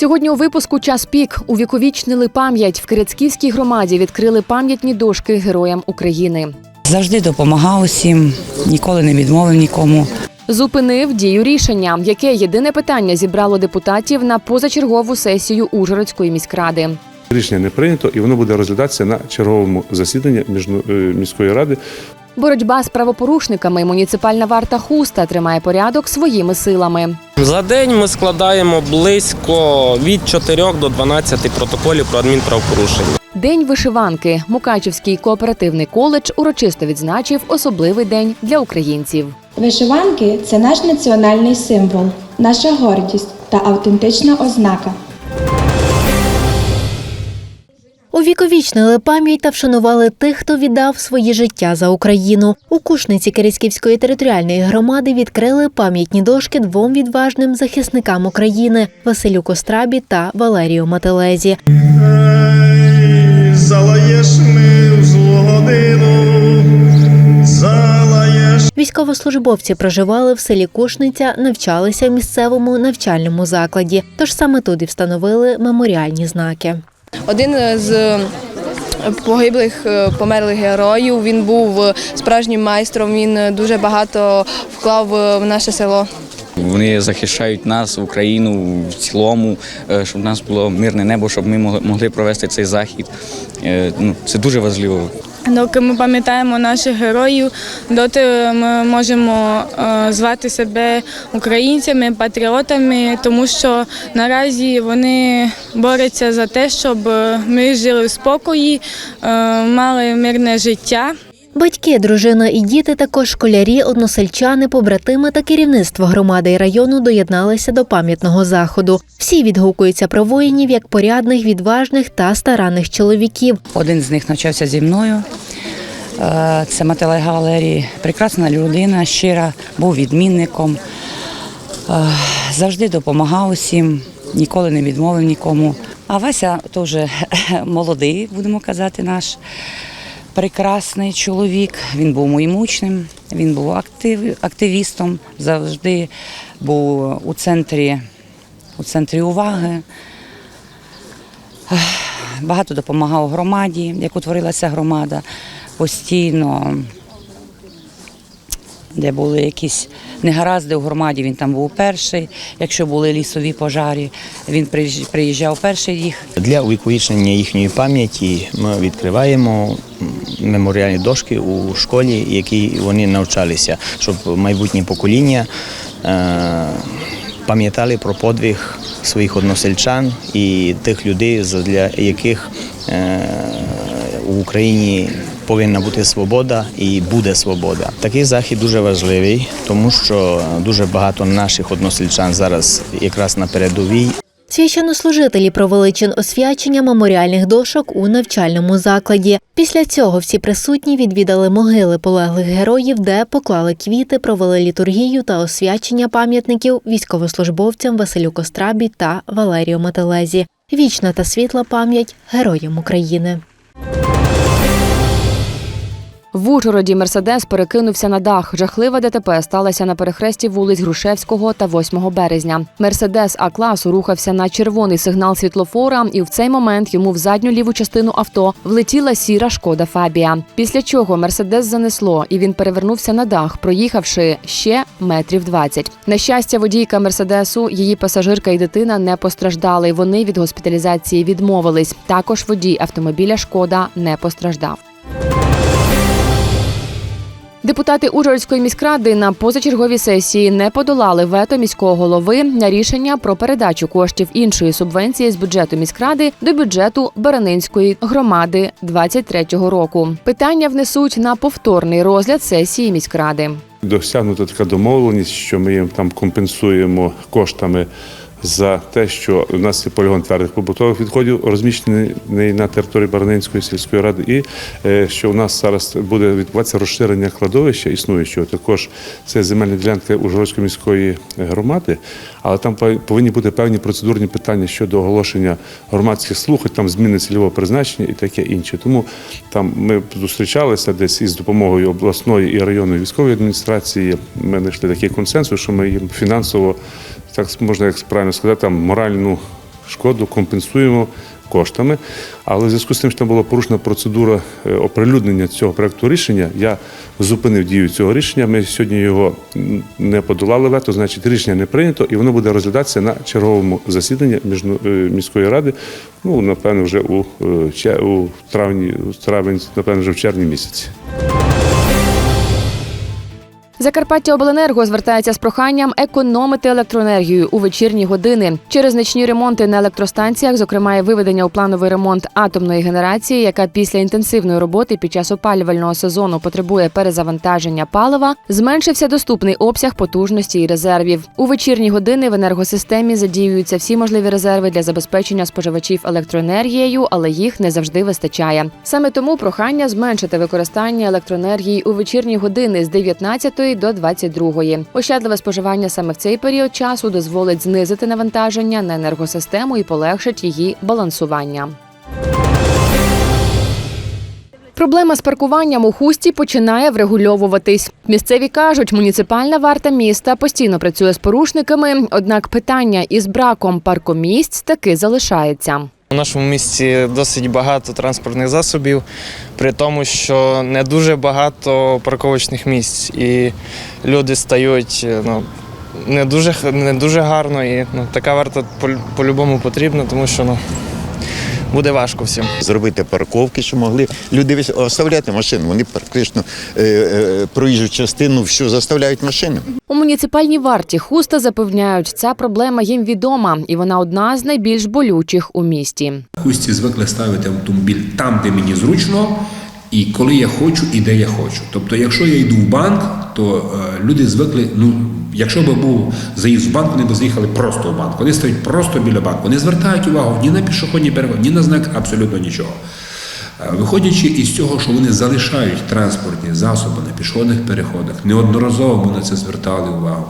Сьогодні у випуску час пік увіковічнили пам'ять в Кирицьківській громаді. Відкрили пам'ятні дошки героям України. Завжди допомагав усім, ніколи не відмовив нікому. Зупинив дію рішення, яке єдине питання зібрало депутатів на позачергову сесію Ужгородської міськради. Рішення не прийнято, і воно буде розглядатися на черговому засіданні е, міської ради. Боротьба з правопорушниками муніципальна варта хуста тримає порядок своїми силами. За день ми складаємо близько від 4 до 12 протоколів про адмінправопорушення. День вишиванки. Мукачівський кооперативний коледж урочисто відзначив особливий день для українців. Вишиванки це наш національний символ, наша гордість та автентична ознака. Увіковічнили пам'ять та вшанували тих, хто віддав свої життя за Україну. У Кушниці Кирицьківської територіальної громади відкрили пам'ятні дошки двом відважним захисникам України Василю Кострабі та Валерію Мателезі. Ей, Залаєш ми в злу годину, залаєш Військовослужбовці проживали в селі Кушниця, навчалися в місцевому навчальному закладі. Тож саме тут і встановили меморіальні знаки. Один з погиблих е, померлих героїв. Він був е, справжнім майстром. Він е, дуже багато вклав е, в наше село. Вони захищають нас, Україну в цілому, е, щоб в нас було мирне небо, щоб ми могли- провести цей захід. Е, Ну, це дуже важливо. Доки ми пам'ятаємо наших героїв, доти ми можемо е, звати себе українцями, патріотами, тому що наразі вони борються за те, щоб е, ми жили в спокої, е, мали мирне життя. Батьки, дружина і діти, також школярі, односельчани, побратими та керівництво громади і району доєдналися до пам'ятного заходу. Всі відгукуються про воїнів як порядних, відважних та старанних чоловіків. Один з них навчався зі мною. Е, Це Мателега Валерій. Прекрасна людина, щира, був відмінником. Е, Завжди допомагав усім, ніколи не відмовив нікому. А Вася теж молодий, будемо казати, наш прекрасний чоловік. Він був моїм учнем, він був актив, активістом, завжди був у центрі, у центрі уваги. Багато допомагав громаді, як утворилася громада, постійно, де були якісь негаразди в громаді, він там був перший. Якщо були лісові пожарі, він приїжджав- перший їх Для увіковічнення їхньої пам'яті ми відкриваємо меморіальні дошки у школі, які вони навчалися, щоб майбутнє покоління е, пам'ятали про подвиг своїх односельчан і тих людей, для яких е, в Україні повинна бути свобода і буде свобода. Такий захід дуже важливий, тому що дуже багато наших односельчан зараз якраз на передовій Священнослужителі провели чин освячення меморіальних дошок у навчальному закладі. Після цього всі присутні відвідали могили полеглих героїв, де поклали квіти, провели літургію та освячення пам'ятників військовослужбовцям Василю Кострабі та Валерію Мателезі. Вічна та світла пам'ять героям України. В Ужгороді Мерседес перекинувся на дах. Жахлива ДТП сталася на перехресті вулиць Грушевського та 8 березня. Мерседес А класу рухався на червоний сигнал світлофора, і в цей момент йому в задню ліву частину авто влетіла сіра шкода Фабія. Після чого Мерседес занесло, і він перевернувся на дах, проїхавши ще метрів 20. На щастя, водійка Мерседесу, її пасажирка і дитина не постраждали. Вони від госпіталізації відмовились. Також водій автомобіля Шкода не постраждав. Депутати Ужгородської міськради на позачерговій сесії не подолали вето міського голови на рішення про передачу коштів іншої субвенції з бюджету міськради до бюджету Баранинської громади 23-го року. Питання внесуть на повторний розгляд сесії міськради. Досягнута така домовленість, що ми їм там компенсуємо коштами за те, що у нас є полігон твердих побутових відходів, розміщений на території Баранинської сільської ради, і е, що у нас зараз буде відбуватися розширення кладовища існуючого. Також це земельна ділянка Ужгородської міської громади, але там повинні бути певні процедурні питання щодо оголошення громадських слухань, там зміни цільового призначення і таке інше. Тому там ми зустрічалися десь із допомогою обласної і районної військової адміністрації. Ми знайшли такий консенсус, що ми їм фінансово так можна як правильно сказати, там моральну шкоду компенсуємо коштами. Але в зв'язку з тим, що там була порушена процедура е, оприлюднення цього проекту рішення, я зупинив дію цього рішення. Ми сьогодні його не подолали вето, значить рішення не прийнято, і воно буде розглядатися на черговому засіданні міжну- е, міської ради. Ну, напевно, вже у, е, у травні, у травень, напевно, вже в червні місяці. Закарпаття Обленерго звертається з проханням економити електроенергію у вечірні години через значні ремонти на електростанціях, зокрема і виведення у плановий ремонт атомної генерації, яка після інтенсивної роботи під час опалювального сезону потребує перезавантаження палива, зменшився доступний обсяг потужності і резервів. У вечірні години в енергосистемі задіюються всі можливі резерви для забезпечення споживачів електроенергією, але їх не завжди вистачає. Саме тому прохання зменшити використання електроенергії у вечірні години з 19 до 22-ї. Ощадливе споживання саме в цей період часу дозволить знизити навантаження на енергосистему і полегшить її балансування. Проблема з паркуванням у хусті починає врегульовуватись. Місцеві кажуть, муніципальна варта міста постійно працює з порушниками, однак питання із браком паркомісць таки залишається. У нашому місті досить багато транспортних засобів, при тому, що не дуже багато парковочних місць, і люди стають ну, не дуже, не дуже гарно, і ну, така варта по- по-любому потрібна, тому що ну, буде важко всім. Зробити парковки, що могли люди оставляти машину. Вони практично е, е, проїжджу частину всю заставляють машини. У муніципальній варті хуста запевняють, ця проблема їм відома, і вона одна з найбільш болючих у місті. Хусті звикли ставити автомобіль там, де мені зручно, і коли я хочу, і де я хочу. Тобто, якщо я йду в банк, то е, люди звикли. Ну, якщо б був заїзд в банк, вони б заїхали просто в банк. Вони стоять просто біля банку. Не звертають увагу ні на пішохідні переходи, ні на знак, абсолютно нічого. Е, Виходячи із цього, що вони залишають транспортні засоби на пішохідних переходах, неодноразово ми на це звертали увагу.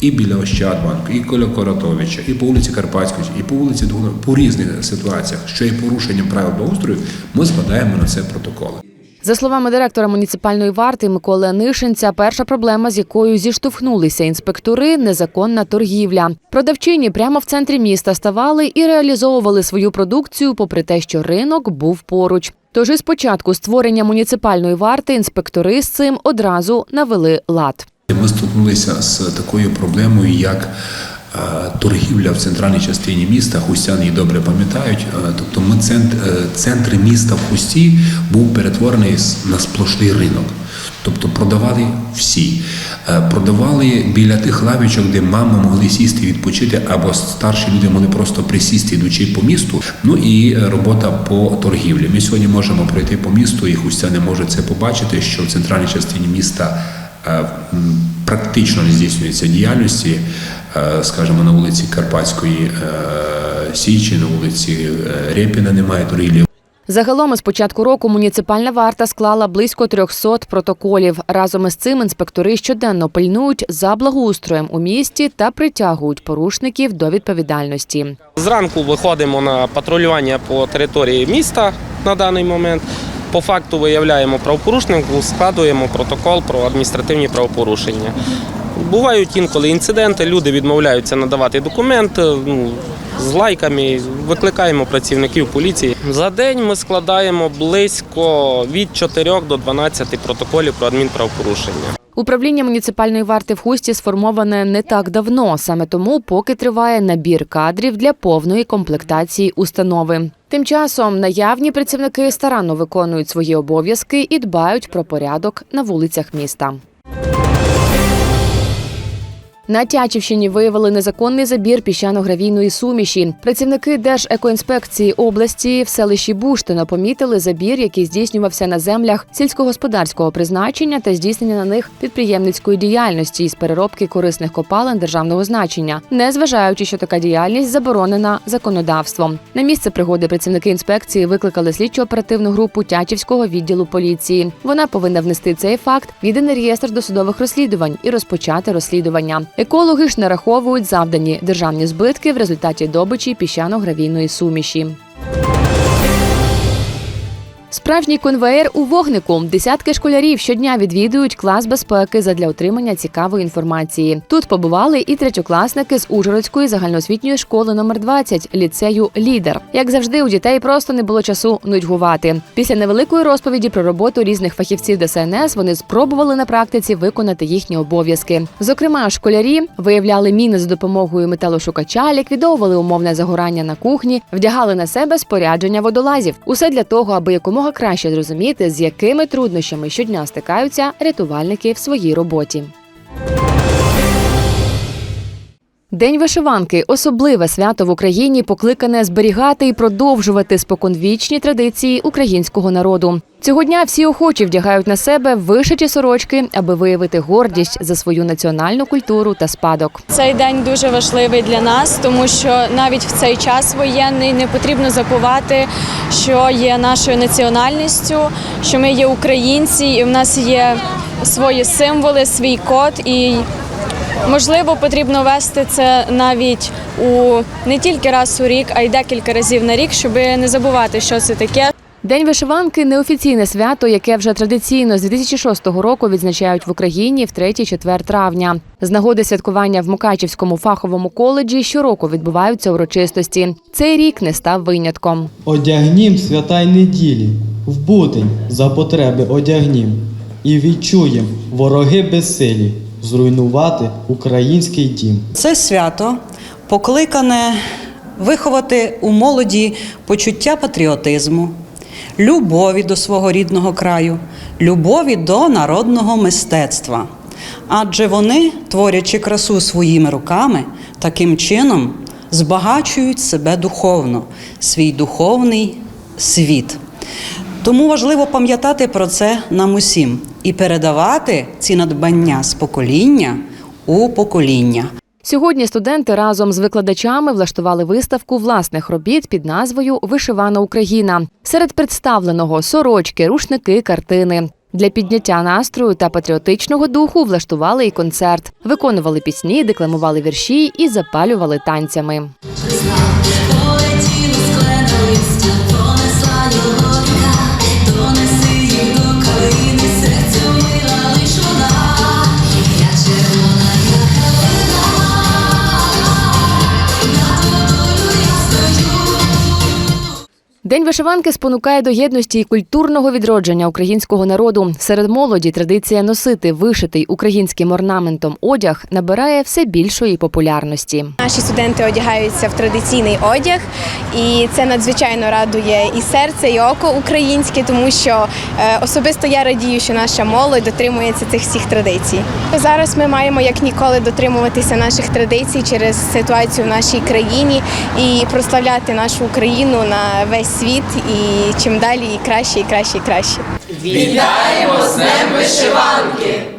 І біля Ощадбанку, і Коля Коратовича, і по вулиці Карпатської, і по вулиці Дугуна, по різних ситуаціях, що є порушенням правил благоустрою, ми складаємо на це протоколи. За словами директора муніципальної варти Миколи Анишинця, перша проблема, з якою зіштовхнулися інспектори незаконна торгівля. Продавчині прямо в центрі міста ставали і реалізовували свою продукцію, попри те, що ринок був поруч. Тож із початку створення муніципальної варти інспектори з цим одразу навели лад. Ми стикнулися з такою проблемою, як торгівля в центральній частині міста. Хустяни її добре пам'ятають. Тобто, ми центр, е, центр міста в Хусті був перетворений на сплошний ринок. Тобто продавали всі. Е, Продавали біля тих лавічок, де мами могли сісти відпочити, або старші люди могли просто присісти, йдучи по місту. Ну і робота по торгівлі. Ми сьогодні можемо пройти по місту, і хустяни можуть це побачити, що в центральній частині міста е, практично не здійснюється діяльності, скажімо, на вулиці Карпатської е, Січі, на вулиці е, Рєпіна немає торгівлі. Загалом із початку року муніципальна варта склала близько 300 протоколів. Разом із цим інспектори щоденно пильнують за благоустроєм у місті та притягують порушників до відповідальності. Зранку виходимо на патрулювання по території міста на даний момент. По факту виявляємо правопорушнику, складуємо протокол про адміністративні правопорушення. Бувають інколи інциденти, люди відмовляються надавати документи ну, з лайками, викликаємо працівників поліції. За день ми складаємо близько від 4 до 12 протоколів про адмінправопорушення. Управління муніципальної варти в Хусті сформоване не так давно, саме тому поки триває набір кадрів для повної комплектації установи. Тим часом наявні працівники старанно виконують свої обов'язки і дбають про порядок на вулицях міста. На Тячівщині виявили незаконний забір піщано-гравійної суміші. Працівники Держекоінспекції області в селищі Буштино помітили забір, який здійснювався на землях сільськогосподарського призначення та здійснення на них підприємницької діяльності із переробки корисних копалин державного значення, незважаючи, що така діяльність заборонена законодавством. На місце пригоди працівники інспекції викликали слідчо-оперативну групу Тячівського відділу поліції. Вона повинна внести цей факт в єдиний реєстр досудових розслідувань і розпочати розслідування. Екологи ж нараховують завдані державні збитки в результаті добичі піщано-гравійної суміші. Справжній конвеєр у вогнику. Десятки школярів щодня відвідують клас безпеки задля отримання цікавої інформації. Тут побували і третьокласники з Ужгородської загальноосвітньої школи номер 20 ліцею Лідер. Як завжди, у дітей просто не було часу нудьгувати. Після невеликої розповіді про роботу різних фахівців ДСНС вони спробували на практиці виконати їхні обов'язки. Зокрема, школярі виявляли міни за допомогою металошукача, ліквідовували умовне загорання на кухні, вдягали на себе спорядження водолазів. Усе для того, аби якомога краще зрозуміти, з якими труднощами щодня стикаються рятувальники в своїй роботі. День вишиванки особливе свято в Україні, покликане зберігати і продовжувати споконвічні традиції українського народу. Цього дня всі охочі вдягають на себе вишиті сорочки, аби виявити гордість за свою національну культуру та спадок. Цей день дуже важливий для нас, тому що навіть в цей час воєнний не потрібно забувати, що є нашою національністю, що ми є українці, і в нас є свої символи, свій код. І можливо потрібно вести це навіть у не тільки раз у рік, а й декілька разів на рік, щоб не забувати, що це таке. День вишиванки неофіційне свято, яке вже традиційно з 2006 року відзначають в Україні в 3-4 травня. З нагоди святкування в Мукачівському фаховому коледжі щороку відбуваються урочистості. Цей рік не став винятком. Одягнім свята й неділі, в будень за потреби одягнім, і відчуєм вороги безсилі зруйнувати український дім. Це свято покликане виховати у молоді почуття патріотизму, любові до свого рідного краю, любові до народного мистецтва. Адже вони, творячи красу своїми руками, таким чином збагачують себе духовно, свій духовний світ. Тому важливо пам'ятати про це нам усім і передавати ці надбання з покоління у покоління. Сьогодні студенти разом з викладачами влаштували виставку власних робіт під назвою Вишивана Україна. Серед представленого сорочки, рушники, картини. Для підняття настрою та патріотичного духу влаштували і концерт, виконували пісні, декламували вірші і запалювали танцями. Вишиванки спонукає до єдності і культурного відродження українського народу. Серед молоді традиція носити вишитий українським орнаментом одяг набирає все більшої популярності. Наші студенти одягаються в традиційний одяг, і це надзвичайно радує і серце, і око українське, тому що е, особисто я радію, що наша молодь дотримується цих всіх традицій. Зараз ми маємо як ніколи дотримуватися наших традицій через ситуацію в нашій країні і прославляти нашу Україну на весь світ. І чим далі і краще, і краще, і краще. Вітаємо з Днем вишиванки!